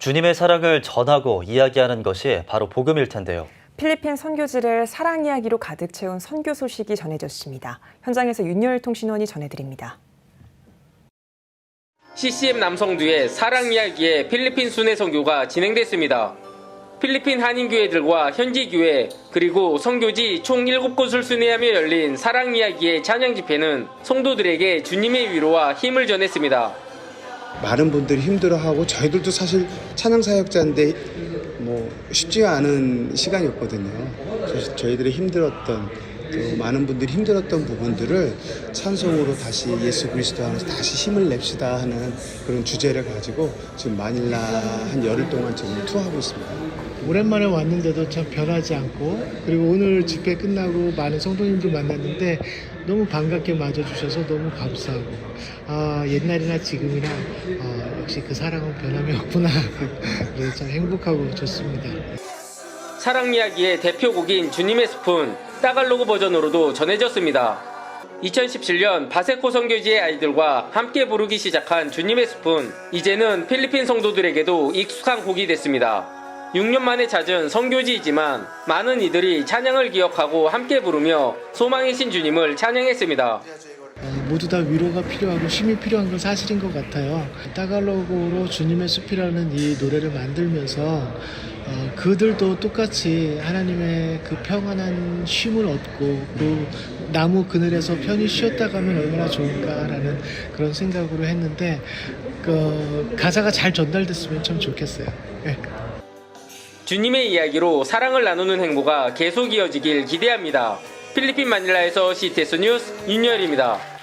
주님의 사랑을 전하고 이야기하는 것이 바로 복음일 텐데요. 필리핀 선교지를 사랑 이야기로 가득 채운 선교 소식이 전해졌습니다. 현장에서 윤열 통신원이 전해드립니다. CCM 남성두의 사랑 이야기의 필리핀 순회 선교가 진행됐습니다. 필리핀 한인교회들과 현지 교회 그리고 선교지 총 7곳을 순회하며 열린 사랑 이야기의 찬양 집회는 성도들에게 주님의 위로와 힘을 전했습니다. 많은 분들이 힘들어하고 저희들도 사실 찬양 사역자인데 뭐 쉽지가 않은 시간이었거든요. 저- 저희들이 힘들었던 또 많은 분들이 힘들었던 부분들을 찬송으로 다시 예수 그리스도 안에서 다시 힘을 냅시다 하는 그런 주제를 가지고 지금 마닐라 한 열흘 동안 지금 투어하고 있습니다. 오랜만에 왔는데도 참 변하지 않고 그리고 오늘 집회 끝나고 많은 성도님들 만났는데 너무 반갑게 맞아주셔서 너무 감사하고 아 옛날이나 지금이나 아, 역시 그 사랑은 변함이 없구나 그래서 참 행복하고 좋습니다. 사랑 이야기의 대표곡인 주님의 스푼 따갈로그 버전으로도 전해졌습니다. 2017년 바세코 선교지의 아이들과 함께 부르기 시작한 주님의 스푼 이제는 필리핀 성도들에게도 익숙한 곡이 됐습니다. 6년 만에 찾은 선교지이지만 많은 이들이 찬양을 기억하고 함께 부르며 소망의 신 주님을 찬양했습니다. 어, 모두 다 위로가 필요하고 힘이 필요한 건 사실인 것 같아요. 따갈로그로 주님의 숲이라는 이 노래를 만들면서 어, 그들도 똑같이 하나님의 그 평안한 쉼을 얻고 그 나무 그늘에서 편히 쉬었다 가면 얼마나 좋을까라는 그런 생각으로 했는데 그 가사가 잘 전달됐으면 참 좋겠어요. 예. 주님의 이야기로 사랑을 나누는 행보가 계속 이어지길 기대합니다. 필리핀 마닐라에서 CTS 뉴스 윤열입니다.